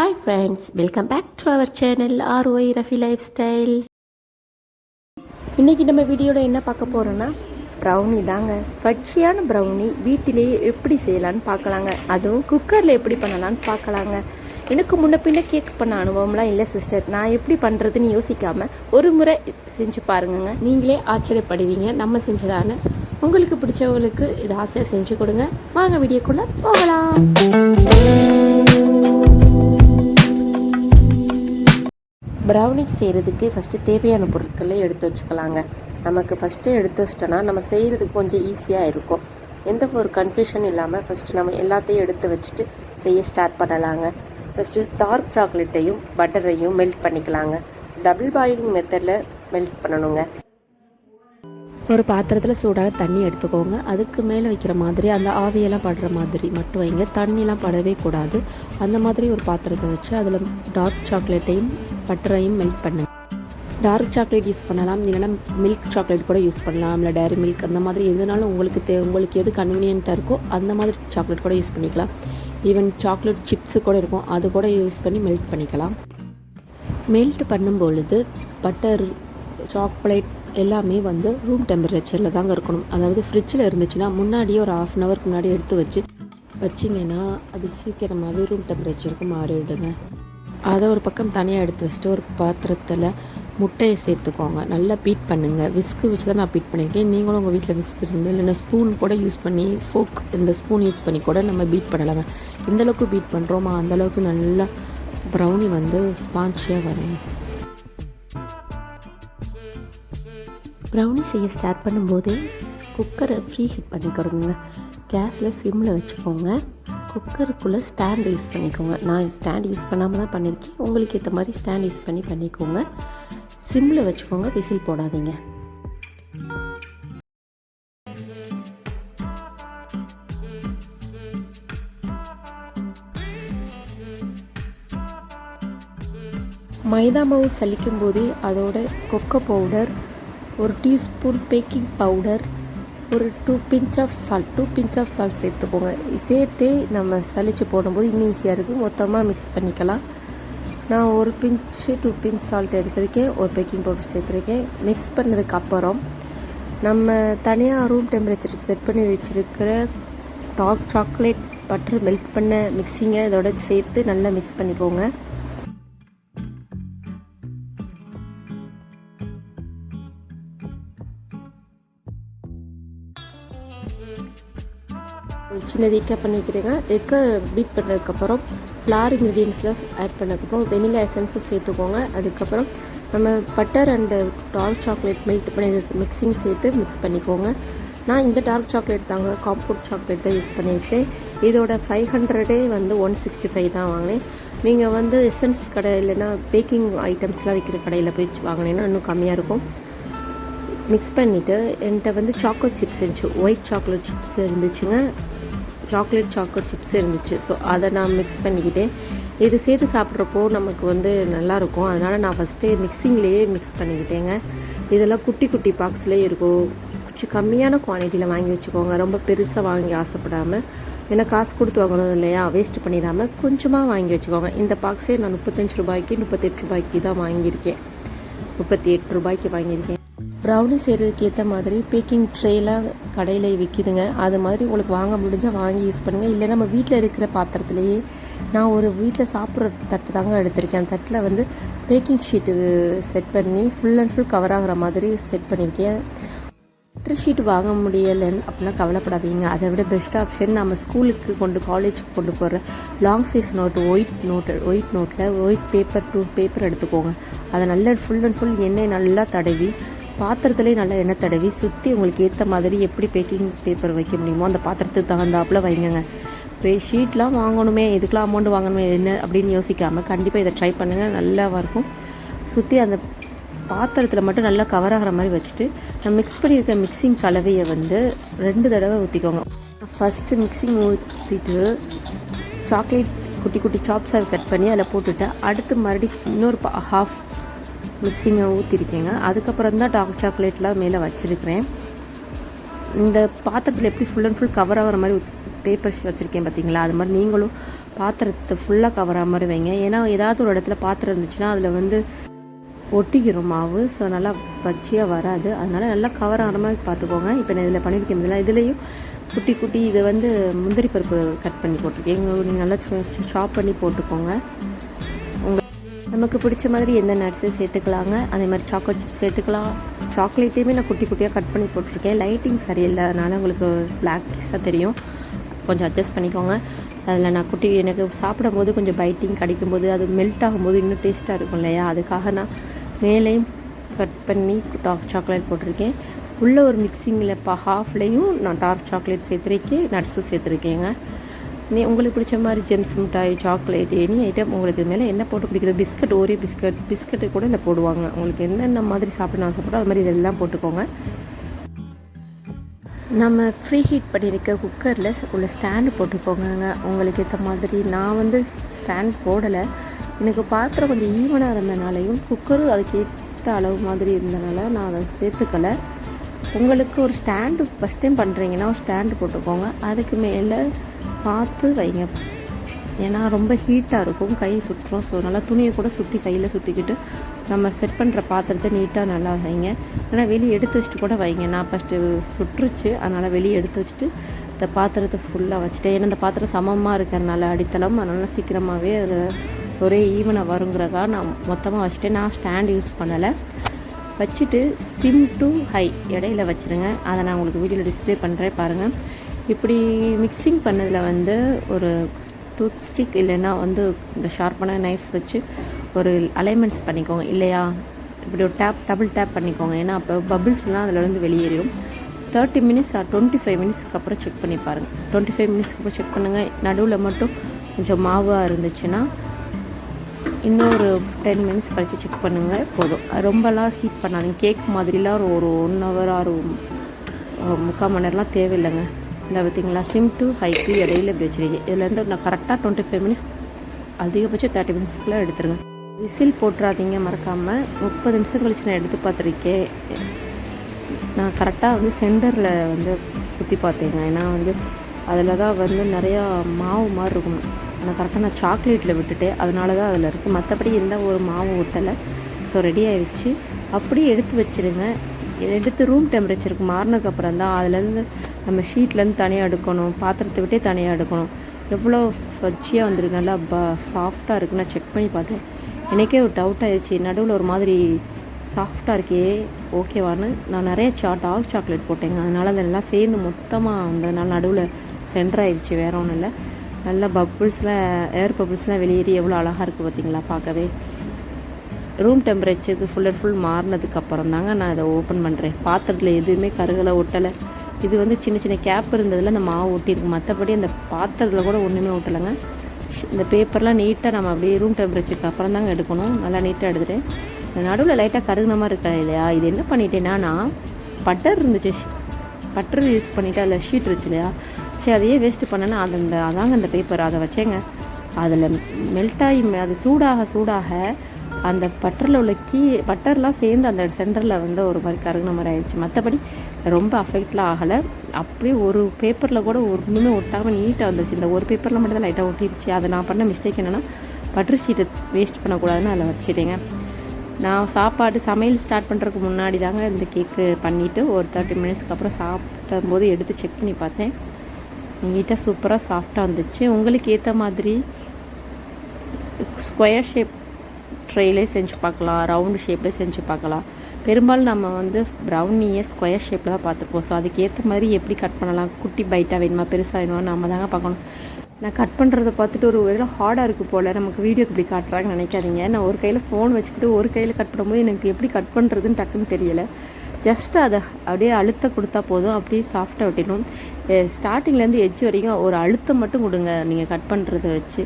Hi friends welcome back to our channel RY Rafi lifestyle இன்றைக்கி நம்ம வீடியோவில் என்ன பார்க்க போகிறோன்னா ப்ரௌனி தாங்க. ஃபட்சியான ப்ரௌனி வீட்டிலேயே எப்படி செய்யலான்னு பார்க்கலாங்க. அதுவும் குக்கரில் எப்படி பண்ணலான்னு பார்க்கலாங்க. எனக்கு முன்ன பின்ன கேக் பண்ண அனுபவம்லாம் இல்லை சிஸ்டர் நான் எப்படி பண்ணுறதுன்னு யோசிக்காமல் ஒரு முறை செஞ்சு பாருங்கங்க. நீங்களே ஆச்சரியப்படுவீங்க நம்ம செஞ்சதான்னு. உங்களுக்கு பிடிச்சவங்களுக்கு இது ஆசையாக செஞ்சு கொடுங்க. வாங்க வீடியோக்குள்ளே போகலாம். ப்ரௌனிக்கு செய்கிறதுக்கு ஃபஸ்ட்டு தேவையான பொருட்களை எடுத்து வச்சுக்கலாங்க. நமக்கு ஃபஸ்ட்டு எடுத்து வச்சிட்டோன்னா நம்ம செய்கிறதுக்கு கொஞ்சம் ஈஸியாக இருக்கும். எந்த ஒரு கன்ஃபியூஷன் இல்லாமல் ஃபஸ்ட்டு நம்ம எல்லாத்தையும் எடுத்து வச்சுட்டு செய்ய ஸ்டார்ட் பண்ணலாங்க. ஃபஸ்ட்டு டார்க் சாக்லேட்டையும் பட்டரையும் மெல்ட் பண்ணிக்கலாங்க. டபுள் பாயிலிங் மெத்தடில் மெல்ட் பண்ணணுங்க. ஒரு பாத்திரத்தில் சூடான தண்ணி எடுத்துக்கோங்க. அதுக்கு மேலே வைக்கிற மாதிரி அந்த ஆவியெல்லாம் படுற மாதிரி மட்டும் வைங்க. தண்ணிலாம் படவே கூடாது. அந்த மாதிரி ஒரு பாத்திரத்தை வச்சு அதில் டார்க் சாக்லேட்டையும் பட்டரையும் மெல்ட் பண்ணுங்கள் டார்க் சாக்லேட் யூஸ் பண்ணலாம். இல்லைனா மில்க் சாக்லேட் கூட யூஸ் பண்ணலாம். இல்லை டேரி மில்க் அந்த மாதிரி எதுனாலும் உங்களுக்கு தே உங்களுக்கு எது கன்வீனியண்ட்டாக இருக்கோ அந்த மாதிரி சாக்லேட் கூட யூஸ் பண்ணிக்கலாம். ஈவன் சாக்லேட் சிப்ஸு கூட இருக்கும். அது கூட யூஸ் பண்ணி மெல்ட் பண்ணிக்கலாம். மெல்ட் பண்ணும் பொழுது பட்டர் சாக்லேட் எல்லாமே வந்து ரூம் டெம்பரேச்சரில் தாங்க இருக்கணும். அதாவது ஃப்ரிட்ஜில் இருந்துச்சுன்னா முன்னாடியே ஒரு ஆஃப் அன் ஹவருக்கு முன்னாடி எடுத்து வச்சு வச்சிங்கன்னா அது சீக்கிரமாகவே ரூம் டெம்பரேச்சருக்கு மாறிவிடுங்க அதை ஒரு பக்கம் தனியாக எடுத்து வச்சுட்டு ஒரு பாத்திரத்தில் முட்டையை சேர்த்துக்கோங்க. நல்லா பீட் பண்ணுங்கள் விஸ்க்கு வச்சு தான் நான் பீட் பண்ணியிருக்கேன். நீங்களும் உங்கள் வீட்டில் விஸ்க் இருந்து இல்லைன்னா ஸ்பூன் கூட யூஸ் பண்ணி ஃபோக் இந்த ஸ்பூன் யூஸ் பண்ணி கூட நம்ம பீட் பண்ணலாங்க. எந்தளவுக்கு பீட் பண்ணுறோமோ அந்தளவுக்கு நல்லா ப்ரௌனி வந்து ஸ்பான்ச்சியாக வருங்க. ப்ரௌனி செய்ய ஸ்டார்ட் பண்ணும்போதே குக்கரை ஃப்ரீ ஹீட் பண்ணிக்கிறோங்க கேஸில் சிம்மில் வச்சுக்கோங்க. குக்கருக்குள்ளே ஸ்டாண்ட் யூஸ் பண்ணிக்கோங்க. நான் ஸ்டாண்ட் யூஸ் பண்ணாமல் தான் பண்ணியிருக்கேன் உங்களுக்கு ஏற்ற மாதிரி ஸ்டாண்ட் யூஸ் பண்ணி பண்ணிக்கோங்க. சிம்மில் வச்சுக்கோங்க விசில் போடாதீங்க. மைதா மாவு சலிக்கும் போதே அதோட கொக்கோ பவுடர் ஒரு டீஸ்பூன் பேக்கிங் பவுடர் ஒரு two pinch of salt two pinch of salt சேர்த்துக்கோங்க. சேர்த்தே நம்ம சளிச்சு போடும்போது இன்னும் ஈஸியாக இருக்குது மொத்தமாக மிக்ஸ் பண்ணிக்கலாம். நான் ஒரு பிஞ்சு டூ பிஞ்ச் சால்ட் எடுத்திருக்கேன். ஒரு பேக்கிங் பவுடர் சேர்த்துருக்கேன். மிக்ஸ் பண்ணதுக்கு அப்புறம் நம்ம தனியாக ரூம் டெம்பரேச்சருக்கு செட் பண்ணி வச்சுருக்கிற டார்க் சாக்லேட் பட்டர் மெல்ட் பண்ண மிக்ஸிங்கை இதோட சேர்த்து நல்லா மிக்ஸ் பண்ணிக்கோங்க. நான் ரீகேப் பண்ணிக்கிறேங்க. எக்கை பீட் பண்ணதுக்கப்புறம் ஃப்ளார் இன்க்ரீடியன்ஸ்லாம் ஆட் பண்ணதுக்கப்புறம் வெனிலா எசன்ஸும் சேர்த்துக்கோங்க. அதுக்கப்புறம் நம்ம butter and dark chocolate melt பண்ணி மிக்சிங் சேர்த்து மிக்ஸ் பண்ணிக்கோங்க. நான் இந்த டார்க் சாக்லேட் தாங்க காம்பவுண்ட் சாக்லேட் தான் யூஸ் பண்ணியிருக்கேன். இதோட ஃபைவ் ஹண்ட்ரடே வந்து ஒன் சிக்ஸ்டி ஃபைவ் தான் வாங்கினேன். நீங்கள் வந்து எசன்ஸ் கடை இல்லைன்னா பேக்கிங் ஐட்டம்ஸ்லாம் விற்கிற கடையில் போய் வாங்கினீங்கன்னா இன்னும் கம்மியாக இருக்கும். மிக்ஸ் பண்ணிவிட்டு என்கிட்ட வந்து சாக்லேட் சிப்ஸ் இருந்துச்சு ஒயிட் சாக்லேட் சிப்ஸ் இருந்துச்சுங்க. சாக்லேட் சாக்கோ சிப்ஸ் இருந்துச்சு. ஸோ அதை நான் மிக்ஸ் பண்ணிக்கிட்டேன். இது சேர்த்து சாப்பிட்றப்போ நமக்கு வந்து நல்லாயிருக்கும். அதனால் நான் ஃபஸ்ட்டு மிக்சிங்லேயே மிக்ஸ் பண்ணிக்கிட்டேங்க. இதெல்லாம் குட்டி குட்டி பாக்ஸ்லேயே இருக்கும். கொஞ்சம் கம்மியான குவான்டிட்டியில் வாங்கி வச்சுக்கோங்க. ரொம்ப பெருசாக வாங்கி ஆசைப்படாமல் ஏன்னா காசு கொடுத்து வாங்கணும் இல்லையா? வேஸ்ட் பண்ணிடாமல் கொஞ்சமாக வாங்கி வச்சுக்கோங்க. இந்த பாக்ஸே நான் முப்பத்தஞ்சு ரூபாய்க்கு முப்பத்தெட்டு ரூபாய்க்கு தான் வாங்கியிருக்கேன். முப்பத்தி எட்டு ரூபாய்க்கு வாங்கியிருக்கேன். ப்ரௌனி செய்கிறதுக்கு ஏற்ற மாதிரி பேக்கிங் ட்ரேலாம் கடையில் விற்கிதுங்க அது மாதிரி உங்களுக்கு வாங்க முடிஞ்சால் வாங்கி யூஸ் பண்ணுங்கள் இல்லை நம்ம வீட்டில் இருக்கிற பாத்திரத்துலேயே நான் ஒரு வீட்டில் சாப்பிட்ற தட்டு தாங்க எடுத்திருக்கேன். அந்த தட்டில் வந்து பேக்கிங் ஷீட்டு செட் பண்ணி ஃபுல் அண்ட் ஃபுல் கவர் ஆகிற மாதிரி செட் பண்ணியிருக்கேன். லெட்டர் ஷீட் வாங்க முடியலைன்னு அப்படிலாம் கவலைப்படாதீங்க. அதை விட பெஸ்ட் ஆப்ஷன் நம்ம ஸ்கூலுக்கு கொண்டு காலேஜுக்கு கொண்டு போகிற long size note white note white நோட்டில் ஒயிட் பேப்பர் டூ பேப்பர் எடுத்துக்கோங்க. அதை நல்லா ஃபுல் அண்ட் ஃபுல் எண்ணெய் நல்லா தடவி பாத்திரத்துலேயே நல்லா எண்ணெய் தடவி சுற்றி உங்களுக்கு ஏற்ற மாதிரி எப்படி பேக்கிங் பேப்பர் வைக்க முடியுமோ அந்த பாத்திரத்துக்கு தகுந்தாப்பில் வைங்கங்க. இப்போ ஷீட்லாம் வாங்கணுமே இதுக்கெலாம் அமௌண்ட் வாங்கணுமே என்ன அப்படின்னு யோசிக்காமல் கண்டிப்பாக இதை ட்ரை பண்ணுங்கள் நல்லா இருக்கும் சுற்றி அந்த பாத்திரத்தில் மட்டும் நல்லா கவர் ஆகிற மாதிரி வச்சுட்டு நான் மிக்ஸ் பண்ணியிருக்க மிக்சிங் கலவையை வந்து ரெண்டு தடவை ஊற்றிக்கோங்க ஃபஸ்ட்டு மிக்சிங் ஊற்றிட்டு சாக்லேட் குட்டி குட்டி சாப்ஸாக கட் பண்ணி அதில் போட்டுட்டு அடுத்து மறுபடி இன்னொரு ஹாஃப் மிக்சிங்கை ஊற்றிருக்கேங்க அதுக்கப்புறம் தான் டார்க் சாக்லேட்லாம் மேலே வச்சுருக்கிறேன். இந்த பாத்திரத்தில் எப்படி ஃபுல் அண்ட் ஃபுல் கவர் ஆகிற மாதிரி பேப்பர்ஸ் வச்சுருக்கேன் பார்த்தீங்களா அது மாதிரி நீங்களும் பாத்திரத்தை ஃபுல்லாக கவரா மாதிரி வைங்க. ஏன்னா ஏதாவது ஒரு இடத்துல பாத்திரம் இருந்துச்சுன்னா அதில் வந்து ஒட்டிக்கிறோம் மாவு. ஸோ நல்லா பச்சையாக வராது. அதனால் நல்லா கவர் ஆகிற மாதிரி பார்த்துக்கோங்க இப்போ நான் இதில் பண்ணியிருக்கேன் இதெல்லாம் இதுலேயும் குட்டி குட்டி இதை வந்து முந்திரி பருப்பு கட் பண்ணி போட்டிருக்கேன். நீங்கள் நல்லா சாப் பண்ணி போட்டுக்கோங்க. நமக்கு பிடிச்ச மாதிரி எந்த நட்ஸும் சேர்த்துக்கலாங்க. அதே மாதிரி சாக்லேட் சிப்ஸ் சேர்த்துக்கலாம். சாக்லேட்டையுமே நான் குட்டி குட்டியாக கட் பண்ணி போட்டிருக்கேன். லைட்டிங் சரியில்லை அதனால் உங்களுக்கு பிளாக்கிஸாக தெரியும். கொஞ்சம் அட்ஜஸ்ட் பண்ணிக்கோங்க. அதில் நான் குட்டி எனக்கு சாப்பிடும்போது கொஞ்சம் பைட்டிங் கிடைக்கும்போது அது மெல்ட் ஆகும்போது இன்னும் டேஸ்ட்டாக இருக்கும் இல்லையா? அதுக்காக நான் மேலேயும் கட் பண்ணி டார்க் சாக்லேட் போட்டிருக்கேன். உள்ள ஒரு மிக்சிங்கில் இப்போ ஹாஃப்லேயும் நான் டார்க் சாக்லேட் சேர்த்துருக்கேன். நட்ஸும் சேர்த்துருக்கேங்க. நீ உங்களுக்கு பிடிச்ச மாதிரி ஜெம்ஸ் மிட்டாய் சாக்லேட் எனி ஐட்டம் உங்களுக்கு இது மேலே என்ன போட்டு பிடிக்குதோ பிஸ்கட் ஒரே பிஸ்கட் பிஸ்கட்டு கூட இதில் போடுவாங்க. உங்களுக்கு என்னென்ன மாதிரி சாப்பிடணும் ஆசைப்பட்டோ அது மாதிரி இதெல்லாம் போட்டுக்கோங்க. நம்ம ஃப்ரீ ஹீட் பண்ணியிருக்க குக்கரில் உள்ள ஸ்டாண்டு போட்டுக்கோங்க உங்களுக்கு ஏற்ற மாதிரி நான் வந்து ஸ்டாண்ட் போடலை. எனக்கு பாத்திரம் கொஞ்சம் ஈவனாக இருந்தனாலையும் குக்கரும் அதுக்கு ஏற்ற அளவு மாதிரி இருந்தனால நான் அதை சேர்த்துக்கலை. உங்களுக்கு ஒரு ஸ்டாண்டு ஃபஸ்ட் டைம் பண்ணுறீங்கன்னா ஒரு ஸ்டாண்டு போட்டுக்கோங்க. அதுக்கு மேலே பார்த்து வைங்க. ஏன்னா ரொம்ப ஹீட்டாக இருக்கும் கை சுற்றும். ஸோ நல்லா துணியை கூட சுற்றி கையில் சுற்றிக்கிட்டு நம்ம செட் பண்ணுற பாத்திரத்தை நீட்டாக நல்லா வைங்க. ஆனால் வெளியே எடுத்து வச்சுட்டு கூட வைங்க. நான் ஃபஸ்ட்டு சுற்றுச்சு அதனால் வெளியே எடுத்து வச்சுட்டு இந்த பாத்திரத்தை ஃபுல்லாக வச்சுட்டேன். ஏன்னா இந்த பாத்திரம் சமமாக இருக்கிறனால அடித்தளம் அதனால் சீக்கிரமாகவே அது ஒரே ஈவனாக வருங்கிறக்கா நான் மொத்தமாக வச்சுட்டேன். நான் ஸ்டாண்ட் யூஸ் பண்ணலை. வச்சுட்டு சிம் டு ஹை இடையில வச்சுருங்க. அதை நான் உங்களுக்கு வீடியோவில் டிஸ்ப்ளே பண்ணுறேன் பாருங்கள் இப்படி மிக்சிங் பண்ணதில் வந்து ஒரு டூத் ஸ்டிக் இல்லைன்னா வந்து இந்த ஷார்ப்பான நைஃப் வச்சு ஒரு அலைன்மெண்ட்ஸ் பண்ணிக்கோங்க. இல்லையா? இப்படி ஒரு டேப் டபுள் டேப் பண்ணிக்கோங்க. ஏன்னா அப்போ பபிள்ஸ்லாம் அதில் இருந்து வெளியேறிடும். Thirty minutes or twenty five மினிட்ஸ்க்கு அப்புறம் செக் பண்ணி பாருங்கள் டுவெண்ட்டி ஃபைவ் மினிட்ஸ்க்கு அப்புறம் செக் பண்ணுங்கள் நடுவில் மட்டும் கொஞ்சம் மாவாக இருந்துச்சுன்னா இன்னொரு டென் மினிட்ஸ் கழித்து செக் பண்ணுங்கள் போதும். ரொம்பலாம் ஹீட் பண்ணாதீங்க. கேக் மாதிரிலாம் ஒரு ஒரு ஒன் ஹவர் ஆறு முக்கால் மணி நேரம்லாம் தேவையில்லைங்க. இந்த பார்த்தீங்களா? சிம் டு ஹைக்கு இடையில இப்படி வச்சுருக்கீங்க இதுலேருந்து நான் கரெக்டாக டுவெண்ட்டி ஃபைவ் மினிட்ஸ் அதிகபட்சம் தேர்ட்டி மினிட்ஸ்க்குள்ளே எடுத்துருங்க. விசில் போட்டுறாதீங்க மறக்காமல் முப்பது நிமிஷம் கழிச்சு நான் எடுத்து பார்த்துருக்கேன். நான் கரெக்டாக வந்து சென்டரில் வந்து குத்தி பார்த்தேங்க. ஏன்னா வந்து அதில் தான் வந்து நிறையா மாவு மாதிரி இருக்கும். நான் கரெக்டாக நான் சாக்லேட்டில் விட்டுட்டேன் அதனால தான் அதில் இருக்குது. மற்றபடி எந்த ஒரு மாவு ஊற்றலை ஸோ ரெடி ஆயிடுச்சு அப்படியே எடுத்து வச்சுருங்க. எடுத்து ரூம் டெம்பரேச்சருக்கு மாறினதுக்கப்புறம் தான் அதுலேருந்து நம்ம ஷீட்லேருந்து தனியாக எடுக்கணும். பாத்திரத்தை விட்டே தனியாக எடுக்கணும். எவ்வளோ ஃபஜ்ஜியாக வந்துருக்கு நல்லா ப சாஃப்டாக இருக்குன்னு நான் செக் பண்ணி பார்த்தேன். எனக்கே ஒரு டவுட் ஆயிடுச்சு. நடுவில் ஒரு மாதிரி சாஃப்டாக இருக்கே ஓகேவான்னு நான் நிறைய சா டார்க் சாக்லேட் போட்டேங்க. அதனால் அதெல்லாம் சேர்ந்து மொத்தமாக வந்ததுனால நடுவில் சென்டர் ஆயிடுச்சு வேற ஒன்றும் இல்லை. நல்ல பப்புள்ஸ்லாம் ஏர் பப்புள்ஸ்லாம் வெளியேறி எவ்வளோ அழகாக இருக்குது பார்த்தீங்களா பார்க்கவே? ரூம் டெம்பரேச்சருக்கு ஃபுல் அண்ட் ஃபுல் மாறினதுக்கு அப்புறம் தாங்க நான் இதை ஓப்பன் பண்ணுறேன் பாத்திரத்தில் எதுவுமே கருகலை ஒட்டலை. இது வந்து சின்ன சின்ன கேப் இருந்ததில் அந்த மாவு ஒட்டியிருக்கு. மற்றபடி அந்த பாத்திரத்தில் கூட ஒன்றுமே ஒட்டலைங்க. இந்த பேப்பர்லாம் நீட்டாக நம்ம அப்படியே ரூம் டெம்பரேச்சருக்கு அப்புறம் தாங்க எடுக்கணும். நல்லா நீட்டாக எடுத்துகிட்டு இந்த நடுவில் லைட்டாக கருகின மாதிரி இருக்கா இல்லையா? இது என்ன பண்ணிட்டேன்னா நான் பட்டர் இருந்துச்சு. பட்டர் யூஸ் பண்ணிவிட்டு அதில் ஷீட் இருந்துச்சு இல்லையா? சரி அதையே வேஸ்ட்டு பண்ணேன்னா அது அந்த அதாங்க அந்த பேப்பர் அதை வச்சேங்க. அதில் மெல்ட்டாகி அது சூடாக சூடாக அந்த பட்டரில் உள்ள கீ பட்டர்லாம் சேர்ந்து அந்த சென்டரில் வந்து ஒரு மாதிரி கருகின மாதிரி ஆயிடுச்சு. மற்றபடி ரொம்ப அஃபெக்ட்லாம் ஆகலை. அப்படியே ஒரு பேப்பரில் கூட ஒன்றுமே ஒட்டாமல் நீட்டாக வந்துச்சு. இந்த ஒரு பேப்பரில் மட்டும் தான் லைட்டாக ஒட்டிடுச்சு அதை நான் பண்ண மிஸ்டேக் என்னென்னா பட்டர் ஷீட்டை வேஸ்ட் பண்ணக்கூடாதுன்னு அதில் வச்சுட்டேங்க. நான் சாப்பாடு சமையல் ஸ்டார்ட் பண்ணுறதுக்கு முன்னாடி தாங்க இந்த கேக்கு பண்ணிவிட்டு ஒரு தேர்ட்டி மினிட்ஸ்க்கு அப்புறம் சாப்பிடும்போது எடுத்து செக் பண்ணி பார்த்தேன். நீட்டாக சூப்பராக சாஃப்டாக வந்துச்சு உங்களுக்கு ஏற்ற மாதிரி ஸ்கொயர் ஷேப் ட்ரேலே செஞ்சு பார்க்கலாம் ரவுண்டு ஷேப்பில் செஞ்சு பார்க்கலாம். பெரும்பாலும் நம்ம வந்து ப்ரௌனியை ஸ்கொயர் ஷேப்பில் தான் பார்த்துருப்போம் ஸோ அதுக்கு ஏற்ற மாதிரி எப்படி கட் பண்ணலாம் குட்டி பைட்டாக வேணுமா பெருசாக வேணுமா நம்ம தாங்க பார்க்கணும். நான் கட் பண்ணுறத பார்த்துட்டு ஒரு வேலை ஹார்டாக இருக்குது போல் நமக்கு வீடியோ இப்படி காட்டுறாங்கன்னு நினைக்காதீங்க. நான் ஒரு கையில் ஃபோன் வச்சுக்கிட்டு ஒரு கையில் கட் பண்ணும்போது எனக்கு எப்படி கட் பண்ணுறதுன்னு டக்குன்னு தெரியலை. ஜஸ்ட் அதை அப்படியே அழுத்த கொடுத்தா போதும் அப்படியே சாஃப்டாக விட்டிடணும் ஸ்டார்டிங்லேருந்து எட்ஜ் வரைக்கும் ஒரு அழுத்தம் மட்டும் கொடுங்க. நீங்கள் கட் பண்ணுறத வச்சு.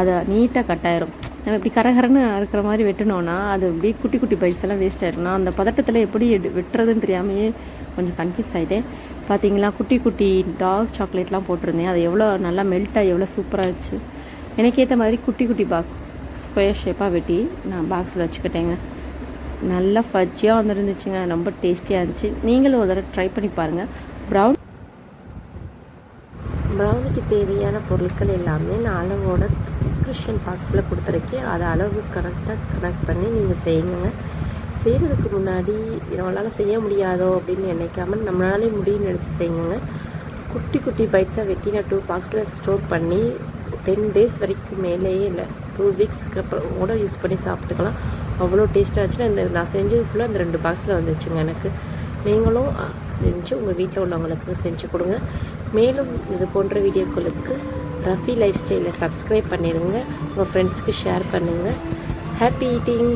அதை நீட்டாக கட் ஆயிரும். நம்ம இப்படி கரகரன்னு இருக்கிற மாதிரி வெட்டினோன்னா அது அப்படியே குட்டி குட்டி பைஸ் எல்லாம் வேஸ்ட் ஆயிடும் நான் அந்த பதட்டத்தில் எப்படி எடு வெட்டுறதுன்னு தெரியாமையே கொஞ்சம் கன்ஃபியூஸ் ஆகிட்டேன் பார்த்தீங்களா குட்டி குட்டி டார்க் சாக்லேட்லாம் போட்டிருந்தேன். அது எவ்வளோ நல்லா மெல்ட்டாக எவ்வளோ சூப்பராக இருந்துச்சு. எனக்கு ஏற்ற மாதிரி குட்டி குட்டி பாக் ஸ்கொயர் ஷேப்பாக வெட்டி நான் பாக்ஸில் வச்சுக்கிட்டேங்க. நல்லா ஃபஜ்ஜியாக வந்துருந்துச்சுங்க. ரொம்ப டேஸ்டியாக இருந்துச்சு. நீங்களும் ஒரு தடவை ட்ரை பண்ணி பாருங்கள் ப்ரௌன் தேவையான பொருட்கள் எல்லாமே நான் அளவோட டிஸ்கிரிப்ஷன் பாக்ஸில் கொடுத்துருக்கேன். அதை அளவு கரெக்டாக கனெக்ட் பண்ணி நீங்கள் செய்யுங்க. செய்கிறதுக்கு முன்னாடி நம்மளால் செய்ய முடியாதோ அப்படின்னு நினைக்காம நம்மளாலே முடியும்னு நினச்சி செய்யுங்க. குட்டி குட்டி பைட்ஸாக வெட்டி நான் டூ பாக்ஸில் ஸ்டோர் பண்ணி டென் டேஸ் வரைக்கும் மேலேயே இல்லை. டூ வீக்ஸ்க்கு அப்புறம் கூட யூஸ் பண்ணி சாப்பிட்டுக்கலாம். அவ்வளோ டேஸ்ட்டாக இருந்துச்சுன்னா இந்த நான் செஞ்சதுக்குள்ளே அந்த ரெண்டு பாக்ஸில் வந்துச்சுங்க எனக்கு. நீங்களும் செஞ்சு உங்கள் வீட்டில் உள்ளவங்களுக்கு செஞ்சு கொடுங்க. மேலும் இது போன்ற வீடியோக்களுக்கு ரஃபி லைஃப் ஸ்டைலை சப்ஸ்கிரைப் பண்ணிடுங்க. உங்கள் ஃப்ரெண்ட்ஸுக்கு ஷேர் பண்ணுங்கள் ஹாப்பி ஈட்டிங்